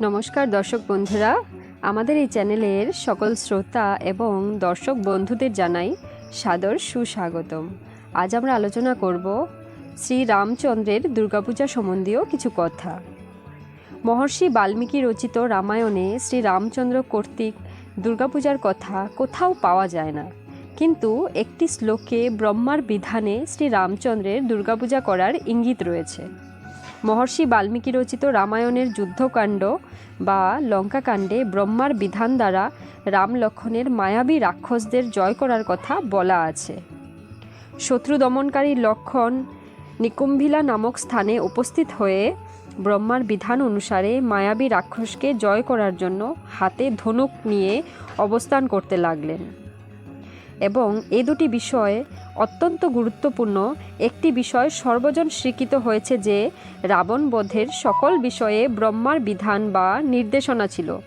নমস্কার, দর্শক বন্ধুরা। আমাদের এই চ্যানেলের সকল শ্রোতা এবং দর্শক বন্ধুদের জানাই সাদর সুস্বাগতম। আজ আমরা আলোচনা করব শ্রী রামচন্দ্রের দুর্গাপূজা সম্বন্ধীয় কিছু কথা। মহর্ষি বাল্মীকি রচিত রামায়ণে শ্রী রামচন্দ্র কর্তৃক দুর্গাপূজার কথা কোথাও পাওয়া যায় না। কিন্তু একটি শ্লোকে ব্রহ্মার বিধানে শ্রী রামচন্দ্রের দুর্গাপূজা করার ইঙ্গিত রয়েছে। মহর্ষি বাল্মীকি রচিত রামায়ণের যুদ্ধকাণ্ড বা লঙ্কাকাণ্ডে ব্রহ্মার বিধান দ্বারা রাম লক্ষণের মায়াবী রাক্ষসদের জয় করার কথা বলা আছে। শত্রু দমনকারী লক্ষণ নিকুম্ভিলা নামক স্থানে উপস্থিত হয়ে ব্রহ্মার বিধান অনুসারে মায়াবী রাক্ষসকে জয় করার জন্য হাতে ধনুক নিয়ে অবস্থান করতে লাগলেন। এবং এ দুটি বিষয় অত্যন্ত গুরুত্বপূর্ণ। একটি বিষয় সর্বজন স্বীকৃত হয়েছে যে রাবণ বধের সকল বিষয়ে ব্রহ্মার বিধান বা নির্দেশনা ছিল।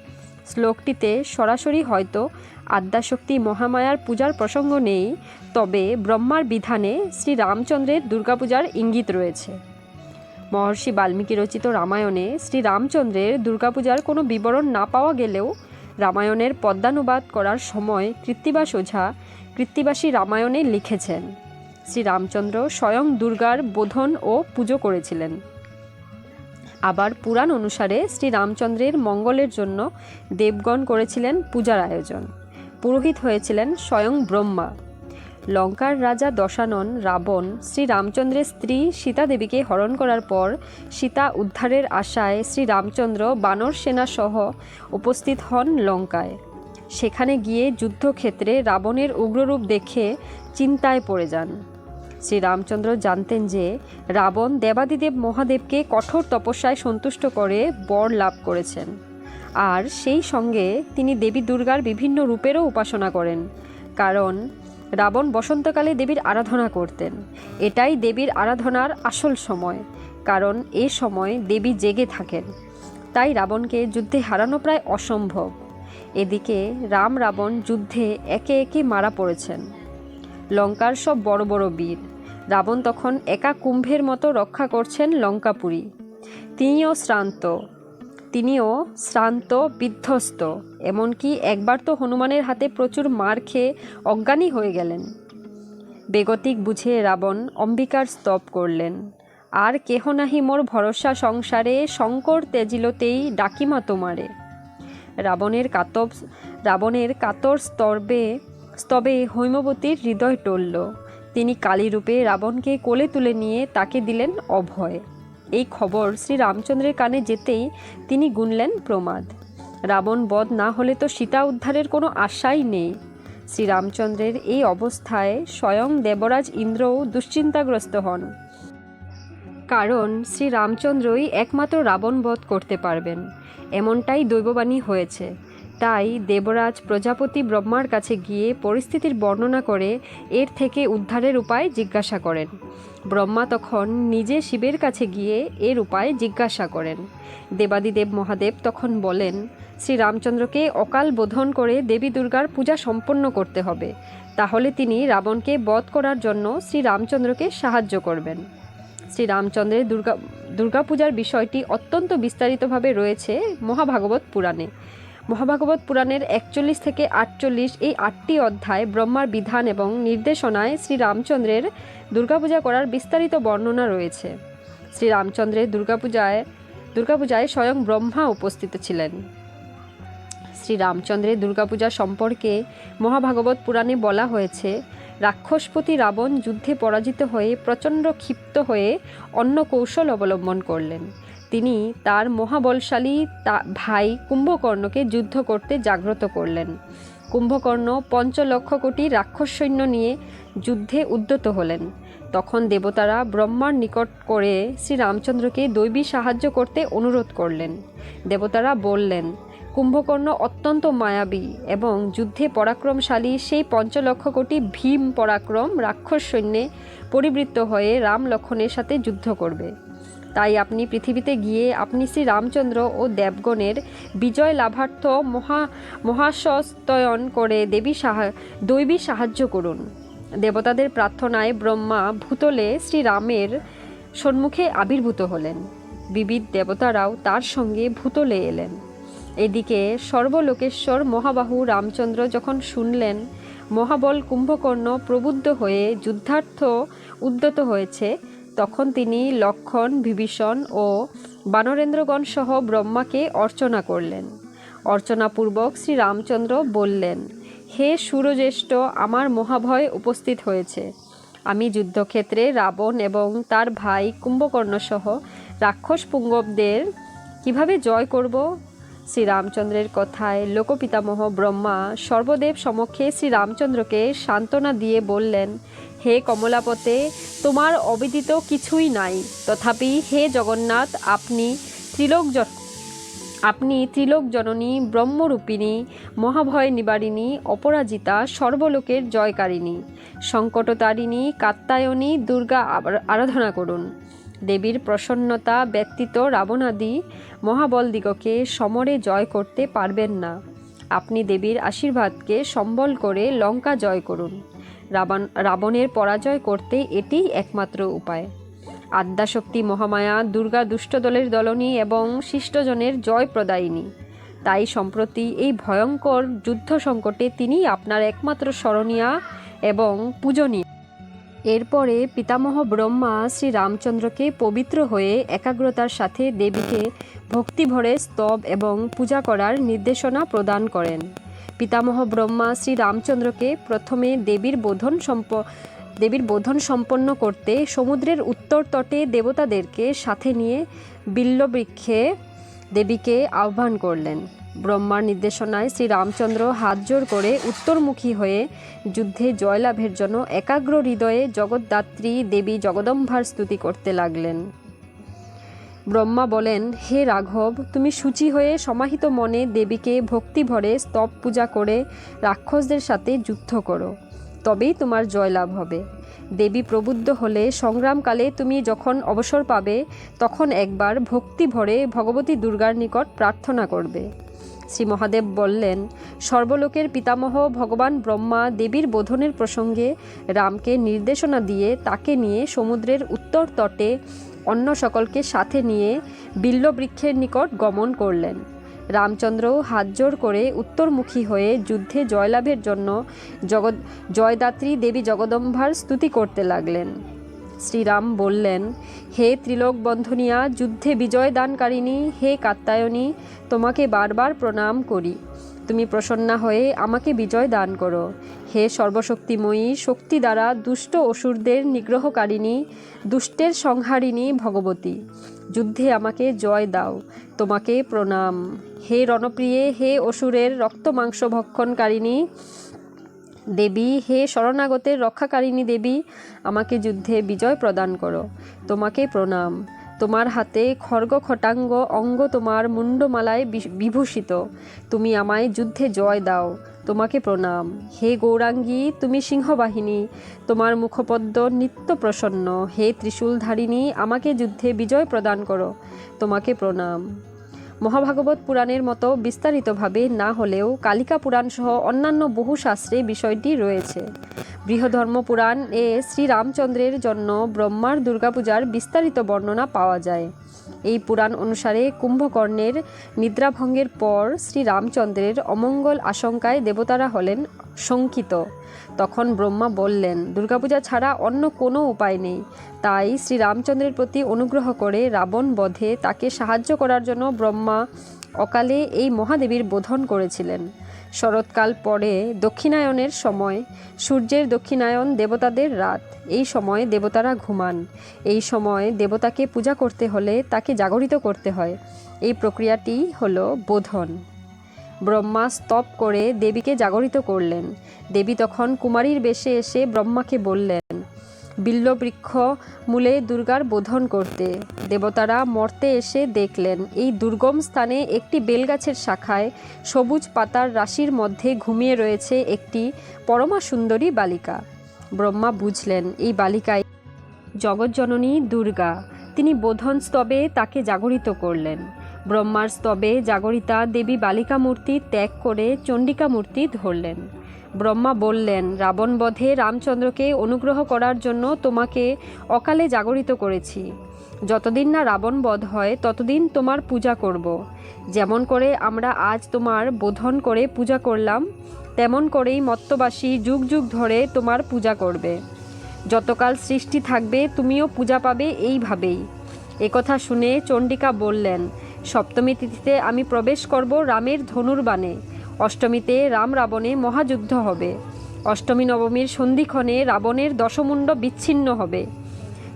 শ্লোকটিতে সরাসরি হয়তো আদ্যাশক্তি মহামায়ার পূজার প্রসঙ্গ নেই, তবে ব্রহ্মার বিধানে শ্রী রামচন্দ্রের দুর্গাপূজার ইঙ্গিত রয়েছে। মহর্ষি বাল্মীকি রচিত রামায়ণে শ্রী রামচন্দ্রের দুর্গাপূজার কোনো বিবরণ না পাওয়া গেলেও রামায়ণের পদ্মানুবাদ করার সময় কৃত্তিবাস ওঝা কৃত্তিবাসী রামায়ণে লিখেছেন। শ্রীরামচন্দ্র স্বয়ং দুর্গার বোধন ও পুজো করেছিলেন। আবার পুরাণ অনুসারে শ্রী রামচন্দ্রের মঙ্গলের জন্য দেবগণ করেছিলেন পূজার আয়োজন। পুরোহিত হয়েছিলেন স্বয়ং ব্রহ্মা। লঙ্কার রাজা দশানন রাবণ শ্রী রামচন্দ্রের স্ত্রী সীতা দেবীকে হরণ করার পর সীতা উদ্ধারের আশায় শ্রী রামচন্দ্র বানর সেনাসহ উপস্থিত হন লঙ্কায়। সেখানে গিয়ে যুদ্ধক্ষেত্রে রাবণের উগ্ররূপ দেখে চিন্তায় পড়ে যান। শ্রীরামচন্দ্র জানতেন যে রাবণ দেবাদিদেব মহাদেবকে কঠোর তপস্যায় সন্তুষ্ট করে বর লাভ করেছেন। আর সেই সঙ্গে তিনি দেবী দুর্গার বিভিন্ন রূপেরও উপাসনা করেন, কারণ রাবণ বসন্তকালে দেবীর আরাধনা করতেন। এটাই দেবীর আরাধনার আসল সময়, কারণ এ সময় দেবী জেগে থাকেন। তাই রাবণকে যুদ্ধে হারানো প্রায় অসম্ভব। এদিকে রাম রাবণ যুদ্ধে একে একে মারা পড়েছেন। লঙ্কার সব বড় বড় বীর। রাবণ তখন একা কুম্ভের মতো রক্ষা করছেন লঙ্কাপুরী। তিনিও শ্রান্ত। তিনিও শ্রান্ত, বিধ্বস্ত। এমনকি একবার তো হনুমানের হাতে প্রচুর মার খেয়ে অজ্ঞানী হয়ে গেলেন। বেগতিক বুঝে রাবণ অম্বিকার স্তব করলেন। আর কেহ নাহি মোর ভরসা সংসারে, শঙ্কর তেজিলতেই ডাকিমা তোমারে। রাবণের কাতব রাবণের কাতর স্তর্বে, স্তবে হৈমবতীর হৃদয় টলল। তিনি কালীরূপে রাবণকে কোলে তুলে নিয়ে তাকে দিলেন অভয়। এই খবর শ্রী রামচন্দ্রের কানে যেতেই তিনি গুনলেন প্রমাদ। রাবণ বধ না হলে তো সীতা উদ্ধারের কোনো আশাই নেই। শ্রীরামচন্দ্রের এই অবস্থায় স্বয়ং দেবরাজ ইন্দ্রও দুশ্চিন্তাগ্রস্ত হন। কারণ শ্রীরামচন্দ্রই একমাত্র রাবণ বধ করতে পারবেন। এমনটাই দৈববাণী হয়েছে। তাই দেবরাজ প্রজাপতি ব্রহ্মার কাছে গিয়ে পরিস্থিতির বর্ণনা করে এর থেকে উদ্ধারের উপায় জিজ্ঞাসা করেন। ব্রহ্মা তখন নিজে শিবের কাছে গিয়ে এর উপায় জিজ্ঞাসা করেন। দেবাদিদেব মহাদেব তখন বলেন, শ্রীরামচন্দ্রকে অকাল বোধন করে দেবী দুর্গার পূজা সম্পন্ন করতে হবে। তাহলে তিনি রাবণকে বধ করার জন্য শ্রীরামচন্দ্রকে সাহায্য করবেন। শ্রীরামচন্দ্রের দুর্গা দুর্গাপূজার বিষয়টি অত্যন্ত বিস্তারিতভাবে রয়েছে মহাভাগবত পুরাণে। মহাভাগবত পুরাণের একচল্লিশ থেকে আটচল্লিশ এই আটটি অধ্যায় ব্রহ্মার বিধান এবং নির্দেশনায় শ্রীরামচন্দ্রের দুর্গাপূজা করার বিস্তারিত বর্ণনা রয়েছে। শ্রীরামচন্দ্রের দুর্গাপূজায় দুর্গাপূজায় স্বয়ং ব্রহ্মা উপস্থিত ছিলেন। শ্রীরামচন্দ্রের দুর্গাপূজা সম্পর্কে মহাভাগবত পুরাণে বলা হয়েছে রাক্ষসপতি রাবণ যুদ্ধে পরাজিত হয়ে প্রচণ্ড ক্ষিপ্ত হয়ে অন্য কৌশল অবলম্বন করলেন। তিনি তার মহাবলশালী তা ভাই কুম্ভকর্ণকে যুদ্ধ করতে জাগ্রত করলেন। কুম্ভকর্ণ পঞ্চলক্ষ কোটি রাক্ষস সৈন্য নিয়ে যুদ্ধে উদ্যত হলেন। তখন দেবতারা ব্রহ্মার নিকট করে শ্রীরামচন্দ্রকে দৈবী সাহায্য করতে অনুরোধ করলেন। দেবতারা বললেন কুম্ভকর্ণ অত্যন্ত মায়াবী এবং যুদ্ধে পরাক্রমশালী সেই পঞ্চলক্ষ কোটি ভীম পরাক্রম রাক্ষস সৈন্যে পরিবৃত্ত হয়ে রাম লক্ষণের সাথে যুদ্ধ করবে। তাই আপনি পৃথিবীতে গিয়ে আপনি শ্রী রামচন্দ্র ও দেবগণের বিজয় লাভার্থ মহা মহাশস্তয়ন করে দেবী সাহা, দৈবী সাহায্য করুন। দেবতাদের প্রার্থনায় ব্রহ্মা ভূতলে শ্রীরামের সম্মুখে আবির্ভূত হলেন। বিবিধ দেবতারাও তার সঙ্গে ভূতলে এলেন। এদিকে সর্বলোকেশ্বর মহাবাহু রামচন্দ্র যখন শুনলেন, মহাবল কুম্ভকর্ণ প্রবুদ্ধ হয়ে যুদ্ধার্থ উদ্যত হয়েছে, তখন তিনি লক্ষণ, বিভীষণ ও বানরেন্দ্রগণ সহ ব্রহ্মাকে অর্চনা করলেন। অর্চনাপূর্বক শ্রী রামচন্দ্র বললেন, হে সুরজ্যেষ্ঠ, আমার মহাভয় উপস্থিত হয়েছে। আমি যুদ্ধক্ষেত্রে রাবণ এবং তার ভাই কুম্ভকর্ণ সহ রাক্ষস পুঙ্গবদের কীভাবে জয় করব? শ্রীরামচন্দ্রের কথায়, লোকপিতামহ ব্রহ্মা, সর্বদেব সমক্ষে শ্রীরামচন্দ্রকে সান্ত্বনা দিয়ে বললেন, হে কমলাপতে, তোমার অবিদিত কিছুই নাই। তথাপি হে জগন্নাথ, আপনি ত্রিলোক আপনি ত্রিলোক জননী, ব্রহ্মরূপিণী, মহাভয় নিবারিণী, অপরাজিতা, সর্বলোকের জয়কারিণী। সংকটতারিণী কাত্তায়নী দুর্গা আরাধনা করুন। দেবীর প্রসন্নতা ব্যতীত রাবণাদি মহাবলদিগকে সমরে জয় করতে পারবেন না। আপনি দেবীর আশীর্বাদকে সম্বল করে লঙ্কা জয় করুন। রাবণ, রাবণের পরাজয় করতে এটিই একমাত্র উপায়। আদ্যাশক্তি মহামায়া দুর্গা দুষ্টদলের দলনী এবং শিষ্টজনের জয় প্রদায়িনী তাই সম্প্রতি এই ভয়ঙ্কর যুদ্ধ সংকটে তিনি আপনার একমাত্র স্মরণীয়া এবং পূজনীয়। এরপরে পিতামহ ব্রহ্মা শ্রী রামচন্দ্রকে পবিত্র হয়ে একাগ্রতার সাথে দেবীকে ভক্তিভরে স্তব এবং পূজা করার নির্দেশনা প্রদান করেন। পিতামহ ব্রহ্মা শ্রী রামচন্দ্রকে প্রথমে দেবীর বোধন সম্প, দেবীর বোধন সম্পন্ন করতে সমুদ্রের উত্তর তটে দেবতাদেরকে সাথে নিয়ে বিল্লবৃক্ষে দেবীকে আহ্বান করলেন। ব্রহ্মার নির্দেশনায় শ্রীরামচন্দ্র হাত জোর করে উত্তরমুখী হয়ে যুদ্ধে জয়লাভের জন্য একাগ্র হৃদয়ে জগদ্ধাত্রী দেবী জগদম্বার স্তুতি করতে লাগলেন। ব্রহ্মা বলেন, হে রাঘব, তুমি সূচি হয়ে সমাহিত মনে দেবীকে ভক্তিভরে স্তব পূজা করে রাক্ষসদের সাথে যুদ্ধ করো। তবেই তোমার জয়লাভ হবে। দেবী প্রবুদ্ধ হলে সংগ্রামকালে তুমি যখন অবসর পাবে, তখন একবার ভক্তি ভরে ভগবতী দুর্গার নিকট প্রার্থনা করবে। শ্রী মহাদেব বললেন, সর্বলোকের পিতামহ ভগবান ব্রহ্মা দেবীর বোধনের প্রসঙ্গে রামকে নির্দেশনা দিয়ে তাকে নিয়ে সমুদ্রের উত্তর তটে অন্য সকলকে সাথে নিয়ে বিল্লবৃক্ষের নিকট গমন করলেন। রামচন্দ্র হাত জোর করে উত্তরমুখী হয়ে যুদ্ধে জয়লাভের জন্য জগৎ, জয়দাত্রী দেবী জগদম্বার স্তুতি করতে লাগলেন। শ্রীরাম বললেন, হে ত্রিলোক বন্ধনিয়া যুদ্ধে বিজয় দানকারিণী, হে কাত্তায়নী তোমাকে বারবার প্রণাম করি। তুমি প্রসন্না হয়ে আমাকে বিজয় দান করো। হে সর্বশক্তিময়ী, শক্তি দ্বারা দুষ্ট অসুরদের নিগ্রহকারিণী, দুষ্টের সংহারিণী ভগবতী, যুদ্ধে আমাকে জয় দাও, তোমাকে প্রণাম। হে রণপ্রিয়ে, হে অসুরের রক্ত মাংস ভক্ষণকারিণী দেবী, হে শরণাগতের রক্ষাকারিণী দেবী, আমাকে যুদ্ধে বিজয় প্রদান করো, তোমাকে প্রণাম। তোমার হাতে খর্গ খটাঙ্গ অঙ্গ তোমার মুন্ডমালায় বি- বিভূষিত। তুমি আমায় যুদ্ধে জয় দাও, তোমাকে প্রণাম। হে গৌরাঙ্গী, তুমি সিংহবাহিনী, তোমার মুখপদ্ম নিত্য প্রসন্ন। হে ত্রিশূলধারিণী, আমাকে যুদ্ধে বিজয় প্রদান করো, তোমাকে প্রণাম। মহাভাগবত পুরাণের মতো বিস্তারিতভাবে না হলেও কালিকা পুরাণ সহ অন্যান্য বহু শাস্ত্রে বিষয়টি রয়েছে। বৃহধর্ম পুরাণ এ শ্রীরামচন্দ্রের জন্য ব্রহ্মার দুর্গাপূজার বিস্তারিত বর্ণনা পাওয়া যায়। এই পুরাণ অনুসারে কুম্ভকর্ণের নিদ্রাভঙ্গের পর শ্রীরামচন্দ্রের অমঙ্গল আশঙ্কায় দেবতারা হলেন শঙ্কিত। তখন ব্রহ্মা বললেন, দুর্গাপূজা ছাড়া অন্য কোনো উপায় নেই। তাই শ্রীরামচন্দ্রের প্রতি অনুগ্রহ করে রাবণ বধে তাকে সাহায্য করার জন্য ব্রহ্মা অকালে এই মহাদেবীর বোধন করেছিলেন। শরৎকাল পরে দক্ষিণায়নের সময়, সূর্যের দক্ষিণায়ন দেবতাদের রাত। এই সময় দেবতারা ঘুমান। এই সময় দেবতাকে পূজা করতে হলে তাকে জাগরিত করতে হয়। এই প্রক্রিয়াটি হলো বোধন। ব্রহ্মা স্তব করে দেবীকে জাগরিত করলেন। দেবী তখন কুমারীর বেশে এসে ব্রহ্মাকে বললেন, বিল্লবৃক্ষ মূলে দুর্গার বোধন করতে। দেবতারা মর্তে এসে দেখলেন, এই দুর্গম স্থানে একটি বেলগাছের শাখায় সবুজ পাতার রাশির মধ্যে ঘুমিয়ে রয়েছে একটি পরমা সুন্দরী বালিকা। ব্রহ্মা বুঝলেন, এই বালিকায় জগজ্জননী দুর্গা। তিনি বোধন স্তবে তাকে জাগরিত করলেন। ব্রহ্মার স্তবে জাগরিতা দেবী বালিকা মূর্তি ত্যাগ করে চণ্ডিকা মূর্তি ধরলেন। ব্রহ্মা বললেন, রাবণ বধে রামচন্দ্রকে অনুগ্রহ করার জন্য তোমাকে অকালে জাগরিত করেছি। যতদিন না রাবণ বধ হয়, ততদিন তোমার পূজা করব। যেমন করে আমরা আজ তোমার বোধন করে পূজা করলাম, তেমন করেই মত্তবাসী যুগ যুগ ধরে তোমার পূজা করবে। যতকাল সৃষ্টি থাকবে, তুমিও পূজা পাবে এইভাবেই। একথা শুনে চণ্ডিকা বললেন সপ্তমী তিথিতে আমি প্রবেশ করব রামের ধনুর্বাণে। অষ্টমীতে রাম রাবণে মহাযুদ্ধ হবে। অষ্টমী নবমীর সন্ধিক্ষণে রাবণের দশমুণ্ড বিচ্ছিন্ন হবে।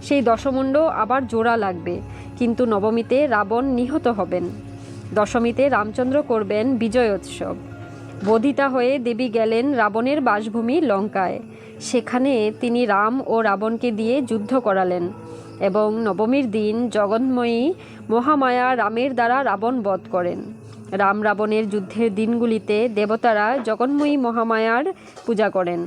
সেই দশমুণ্ড আবার জোড়া লাগবে, কিন্তু নবমীতে রাবণ নিহত হবেন। দশমীতে রামচন্দ্র করবেন বিজয়োৎসব। বোধিতা হয়ে দেবী গেলেন রাবণের বাসভূমি লঙ্কায়। সেখানে তিনি রাম ও রাবণকে দিয়ে যুদ্ধ করালেন। এবং নবমীর দিন জগন্ময়ী মহামায়া রামের দ্বারা রাবণ বধ করেন। রাম রাবণের যুদ্ধের দিনগুলিতে দেবতারা জগন্ময়ী মহামায়ার পূজা করেন।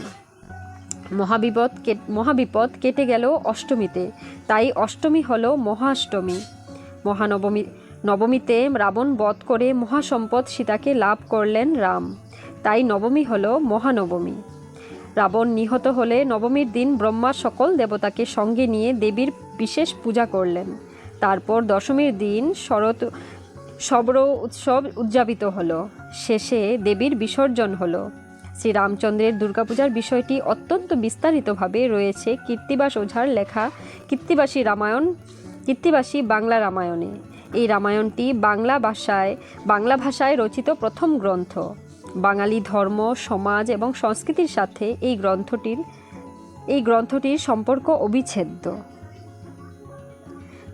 মহাবিপদ মহাবিপদ কেটে গেল অষ্টমীতে, তাই অষ্টমী হল মহাষ্টমী। মহানবমী, নবমীতে রাবণ বধ করে মহাসম্পদ সীতাকে লাভ করলেন রাম, তাই নবমী হল মহানবমী। রাবণ নিহত হলে নবমীর দিন ব্রহ্মা সকল দেবতাকে সঙ্গে নিয়ে দেবীর বিশেষ পূজা করলেন। তারপর দশমীর দিন শরৎ সবর উৎসব উদযাপিত হলো। শেষে দেবীর বিসর্জন হলো। শ্রীরামচন্দ্রের দুর্গাপূজার বিষয়টি অত্যন্ত বিস্তারিতভাবে রয়েছে কীর্তিবাস ওঝার লেখা কীর্তিবাসী রামায়ণ, কীর্তিবাসী বাংলা রামায়ণে। এই রামায়ণটি বাংলা ভাষায় বাংলা ভাষায় রচিত প্রথম গ্রন্থ। বাঙালি ধর্ম, সমাজ এবং সংস্কৃতির সাথে এই গ্রন্থটির এই গ্রন্থটির সম্পর্ক অবিচ্ছেদ্য।